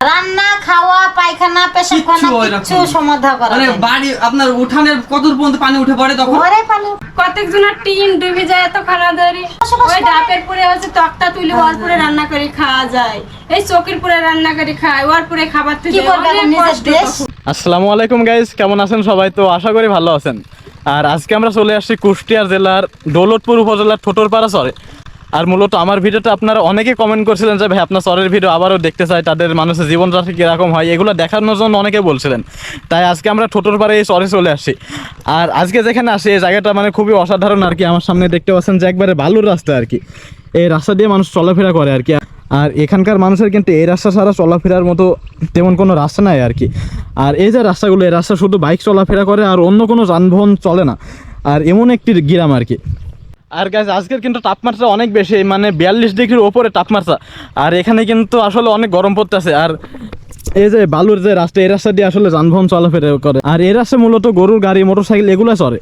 রান্না খাওয়া পায়খানা কিছু না। সমাধান করা মানে যায় বাড়ি আপনার উঠানের কত দূর পর্যন্ত পানি উঠে পড়ে তখন? ঘরে পানি কতজনের টিন ডুবে যায় এত খানা ধরে ওই। ডাবের পুরে হচ্ছে তক্তা তুলি ওর পুরে রান্না করে খাওয়া যায়। এই চকির পুরে রান্না করে খায় ওর পুরে খাবার তুলে কি করবে নিজের দেশ আসসালামু আলাইকুম গাইজ কেমন আছেন সবাই? তো আশা করি ভালো আছেন। আর আজকে আমরা চলে আসছি কুষ্টিয়া জেলার দৌলতপুর উপজেলার ঠোঁটরপাড়া চরে আর মূলত আমার ভিডিওটা আপনারা অনেকে কমেন্ট করছিলেন যে, ভাই, আপনার চরের ভিডিও আবারও দেখতে চাই, তাদের মানুষের জীবনযাত্রা কীরকম হয়? এগুলো দেখানোর জন্য অনেকে বলছিলেন। তাই আজকে আমরা ঠোঁটরপাড়ে এই চরে চলে আসছি আর আজকে যেখানে আসি, এই জায়গাটা মানে খুবই অসাধারণ আর কি। আমার সামনে দেখতে পাচ্ছেন যে, একবারে বালুর রাস্তা আর কি। এই রাস্তা দিয়ে মানুষ চলাফেরা করে আর কি। আর এখানকার মানুষের কিন্তু এই রাস্তা ছাড়া চলাফেরার মতো তেমন কোনো রাস্তা নাই আর কি। আর এই যে রাস্তাগুলো, এই রাস্তা শুধু বাইক চলাফেরা করে আর অন্য কোনো যানবাহন চলে না। আর এমন একটি গ্রাম আর কি। আর গাছ আজকের কিন্তু তাপমাত্রা অনেক বেশি মানে বিয়াল্লিশ ডিগ্রির ওপরে তাপমাত্রা। আর এখানে কিন্তু আসলে অনেক গরম পড়তেছে। আর এই যে বালুর যে রাস্তা, এই রাস্তা দিয়ে আসলে যানবাহন চলাফেরা করে। আর এই রাস্তা মূলত গরুর গাড়ি, মোটরসাইকেল এগুলো চলে।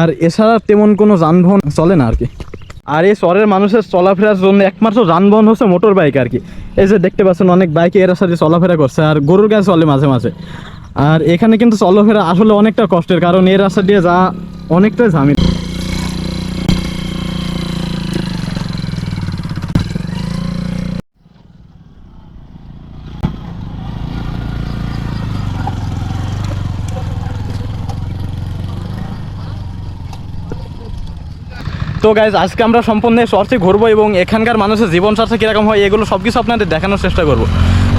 আর এছাড়া তেমন কোনো যানবাহন চলে না আর কি। আর এই শহরের মানুষের চলাফেরার জন্য একমাত্র যানবাহন হচ্ছে মোটর বাইক আর কি। এই যে দেখতে পাচ্ছেন অনেক বাইক এর সাথে চলাফেরা করছে, আর গরুর গায়ে চলে মাঝে মাঝে। আর এখানে কিন্তু চলাফেরা আসলে অনেকটা কষ্টের, কারণ এই রাস্তা দিয়ে যা অনেকটাই ঝামেলা। তো গাইজ আজকে আমরা সম্পূর্ণ শর্টে ঘুরবো এবং এখানকার মানুষের জীবনযাত্রা কীরকম হয় এগুলো সব কিছু আপনাদের দেখানোর চেষ্টা করব।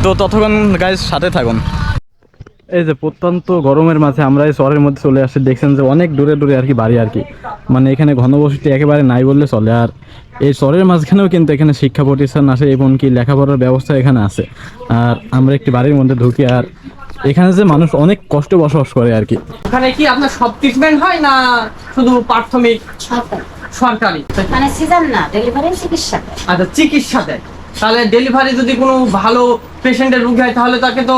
তো ততক্ষণ গাইজ সাথে থাকুন। এই যে প্রত্যন্ত গরমের মাঝে আমরা এই শহরের মধ্যে চলে আসছি দেখছেন যে অনেক দূরে দূরে আর কি বাড়ি আর কি। মানে এখানে ঘনবসতি একেবারে নাই বললে চলে। আর এই শহরের মাঝখানেও কিন্তু এখানে শিক্ষা প্রতিষ্ঠান আছে এমনকি লেখাপড়ার ব্যবস্থা এখানে আছে। আর আমরা একটি বাড়ির মধ্যে ঢুকি আর এখানে যে মানুষ অনেক কষ্টে বসবাস করে আর কি। ওখানে কি আপনার সব ট্রিটমেন্ট হয় না শুধু প্রাথমিক? সরকার। মানে সিজন না ডেলিভারি চিকিৎসা দেয়। আচ্ছা চিকিৎসা দেয়। তাহলে ডেলিভারি যদি কোনো ভালো পেশেন্টের রোগী হয় তাহলে তাকে তো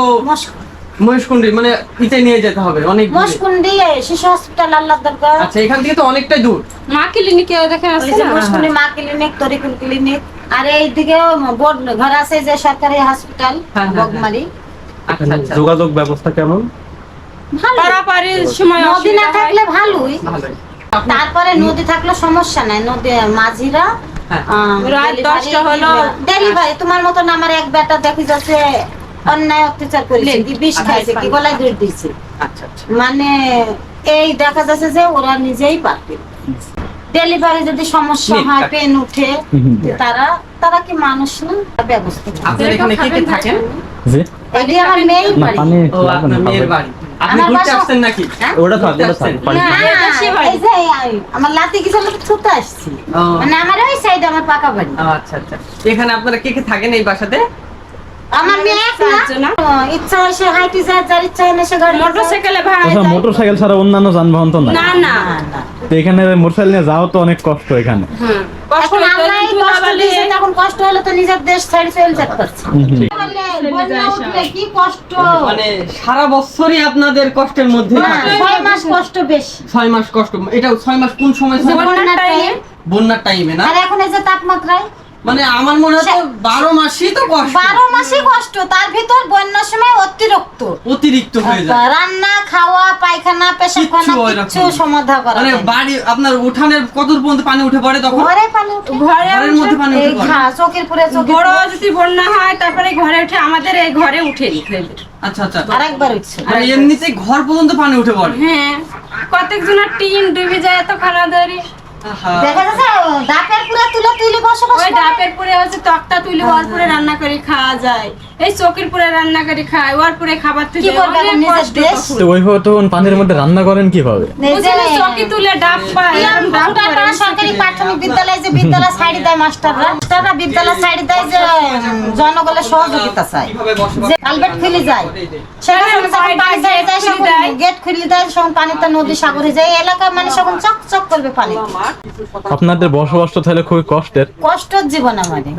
মহেশকুন্ডি মানে ইতে নিয়ে যেতে হবে অনেক। মসকুন্ডি শিশু হসপিটাল আল্লাহ দরকার আচ্ছা এখান থেকে তো অনেকটাই দূর। মা ক্লিনিকে দেখে ওই আসছে যে মা ক্লিনিক তরিকুল ক্লিনিক আর এইদিকে বোর্ড ঘর আছে যে সরকারি হসপিটাল হ্যাঁ, হ্যাঁ, বগমারি। আচ্ছা আচ্ছা। যোগাযোগ ব্যবস্থা কেমন? ভালো পারাপারির সময় নদী না অসুবিধা থাকলে ভালোই। ভালোই। তারপরে নদী থাকলে সমস্যা নাই নদী মাঝিরা হ্যাঁ। রাত দশটা হলো। ডেলিভারি তোমার মতন আমার এক বেটা দেখি যাচ্ছে অন্যায় অত্যাচার করেছে বিষ খাইছে কি গলায় দূর দিছে। আচ্ছা আচ্ছা। মানে এই দেখা যাচ্ছে যে ওরা নিজেই পারবে। ডেলিভারি যদি সমস্যা হয় পেন উঠে তারা তারা কি মানুষ না? ব্যবস্থা। আপনার এখানে কে কে থাকেন? এটি আমার মেয়েই বাড়ি। ও আপনার মেয়ের বাড়ি। আপনি ঘুরতে আসছেন নাকি? হ্যাঁ? ওটা থাক ওটা থাক না, এটা সে বাড়ি। এই যে আমার লাতি কিছু ছুটে আসছি। মানে আমার ওই সাইডে আমার পাকা বাড়ি। আচ্ছা আচ্ছা। এখানে আপনারা কে কে থাকেন এই বাসাতে? আমার মেয়ে এক না। ইচ্ছা হয় সে হাইটে যায় যার ইচ্ছা হয় না সে গাড়ি মোটরসাইকেলে ভাড়া আচ্ছা যায়। মোটর সাইকেল ছাড়া অন্যান্য যানবাহন তো না না না। তো এখানে মোটর সাইকেল নিয়ে যাওয়া তো অনেক কষ্ট এখানে। কষ্ট এখন হতো, আমরা এই কিন্তু কষ্ট আবার দিয়েছি তখন কষ্ট হলে তো নিজের দেশ ছেড়ে চলে যেতে পারছি কি কষ্ট? মানে সারা বছরই আপনাদের কষ্টের মধ্যে ছয় মাস কষ্ট বেশি। ছয় মাস কষ্ট এটা ছয় মাস কোন সময় বন্যার বন্যার টাইমে না? আর এখন এই যে তাপমাত্রায়? মানে আমার মনে হয় বারো মাসই তো কষ্ট। বারো মাসে কষ্ট তার ভিতর বন্যার সময় অতিরিক্ত। অতিরিক্ত হয়ে যায়। রান্না খাওয়া পায়খানা রকম কিছু না। সমাধান করা মানে বাড়ি আপনার উঠানের কত পর্যন্ত পানি উঠে পড়ে তখন? ঘরে পানি উঠে। ঘরে ঘরের মধ্যে পানি উঠে পড়ে। চোখের পুরে চোখের বড় যদি বন্যা হয় তারপরে ঘরে উঠে আমাদের এই ঘরে উঠে আচ্ছা আচ্ছা। আরেকবার উঠছে। মানে এমনিতেই ঘর পর্যন্ত পানি উঠে পড়ে? হ্যাঁ কতজনের টিন ডুবে যায় এত খানা ধরে। দেখা যাচ্ছে ডাকের পুরে তুলে তুলে বসে ওই ডাকের ডাবের পুরে হচ্ছে তক্তা তুলি ওর পুরে রান্না করে খাওয়া যায়। এই চকির পুরে রান্না করে খায় ওর পুরে খাবার। তো তখন পানির মধ্যে রান্না করেন কীভাবে? চকি তুলে ডাব পায় সরকারি প্রাথমিক বিদ্যালয়ে যে বিদ্যালয় সাইড দেয় মাস্টাররা মাস্টাররা বিদ্যালয় সাইড দেয় যে জনগণের সহযোগিতা চায়। যে খুলে যায় সেখানে। গেট খুলে দেয় তখন পানিতে নদী সাগরে যায় এই এলাকার মানে তখন চক চক করবে পানি। আপনাদের বসবাস তো তাহলে খুবই কষ্টের। কষ্টর জীবন আমাদের।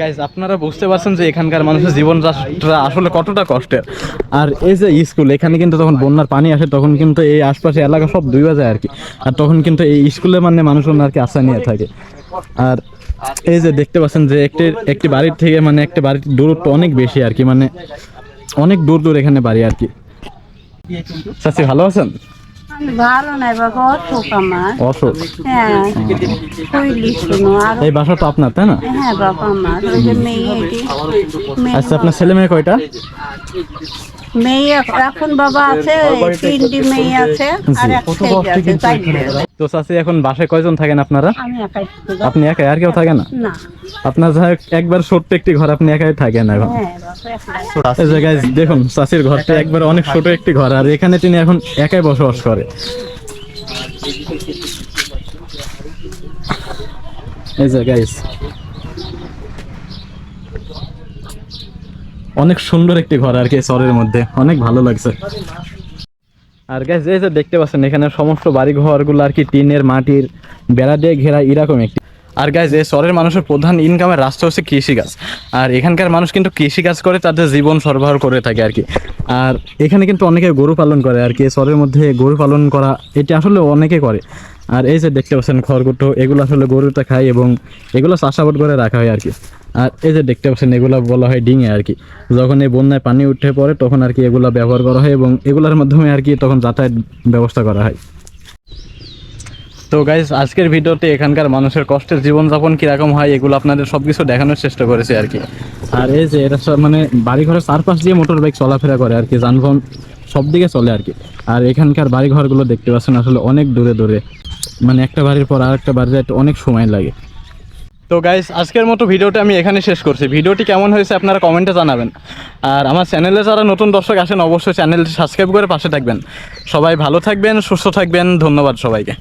গাইজ আপনারা বুঝতে পারছেন যে এখানকার মানুষের জীবনযাত্রা আসলে কতটা কষ্টের। আর এই যে স্কুল, এখানে কিন্তু তখন বন্যার পানি আসে, তখন কিন্তু এই আশপাশে এলাকা সব ডুবে যায় আর কি। আর তখন কিন্তু এই স্কুলে মানে মানুষজন আর কি আশা নিয়ে থাকে। আর এই যে দেখতে পাচ্ছেন যে একটি একটি বাড়ির থেকে মানে একটা বাড়ির দূরত্ব অনেক বেশি আর কি মানে অনেক দূর দূর এখানে বাড়ি আর কি। চাচি ভালো আছেন? ভালো নাই বাবা অসুখ আমার। অশোক হ্যাঁ কইলি শুনো আর এই বাসা তো আপনার তাই না? হ্যাঁ বাবা আমার। ওই যে মেয়ে- আচ্ছা আপনার ছেলে মেয়ে কয়টা? মেয়ে এখন বাবা আছে তিনটি মেয়ে আছে আর এক ছেলে আছে চারটে। তো চাচি এখন বাসায় কয়জন থাকেন আপনারা। আপনি একাই আর কেউ থাকে না? আপনার একবার ছোট্ট একটি ঘর আপনি একাই থাকেন এখন। হ্যাঁ দেখুন চাষির ঘরটা একবার অনেক ছোট একটি ঘর আর এখানে তিনি এখন একাই বসবাস করে। এই যে গাইস অনেক সুন্দর একটি ঘর আর কি শহরের মধ্যে। অনেক ভালো লাগছে। আর এই যে দেখতে পাচ্ছেন, এখানে সমস্ত বাড়ি ঘরগুলো আর কি টিনের মাটির বেড়া দিয়ে ঘেরা এরকম একটি। আর গাইজ এই শহরের মানুষের প্রধান ইনকামের রাস্তা হচ্ছে কৃষিকাজ। আর এখানকার মানুষ কিন্তু কৃষিকাজ করে, তাদের জীবন সরবরাহ করে থাকে আর কি। আর এখানে কিন্তু অনেকে গরু পালন করে আর কি শহরের মধ্যে গরু পালন করা, এটি আসলে অনেকে করে। আর এই যে দেখতে পাচ্ছেন খড়গুটো এগুলো আসলে গরুটা খায় এবং এগুলো চাষাবাদ করে রাখা হয় আর কি আর এই যে দেখতে পাচ্ছেন, এগুলো বলা হয় ডিঙে আর কি যখন এই বন্যায় পানি উঠে পড়ে, তখন আর কি এগুলো ব্যবহার করা হয় এবং এগুলোর মাধ্যমে আর কি তখন যাতায়াত ব্যবস্থা করা হয়। তো গাইজ আজকের ভিডিওতে এখানকার মানুষের কষ্টের জীবনযাপন কীরকম হয়, এগুলো আপনাদের সব কিছু দেখানোর চেষ্টা করেছি আর কি আর এই যে সব মানে বাড়িঘরের চারপাশ দিয়ে মোটর বাইক চলাফেরা করে আর কি যানবাহন সব দিকে চলে আর কি আর এখানকার বাড়িঘরগুলো দেখতে পাচ্ছেন আসলে অনেক দূরে দূরে। মানে একটা বাড়ির পর আর একটা বাড়ি যাইতে অনেক সময় লাগে। তো গাইস আজকের মতো ভিডিওটা আমি এখানে শেষ করছি। ভিডিওটি কেমন হয়েছে আপনারা কমেন্টে জানাবেন। আর আমার চ্যানেলে যারা নতুন দর্শক আসেন অবশ্যই চ্যানেলটি সাবস্ক্রাইব করে পাশে থাকবেন। সবাই ভালো থাকবেন, সুস্থ থাকবেন। ধন্যবাদ সবাইকে।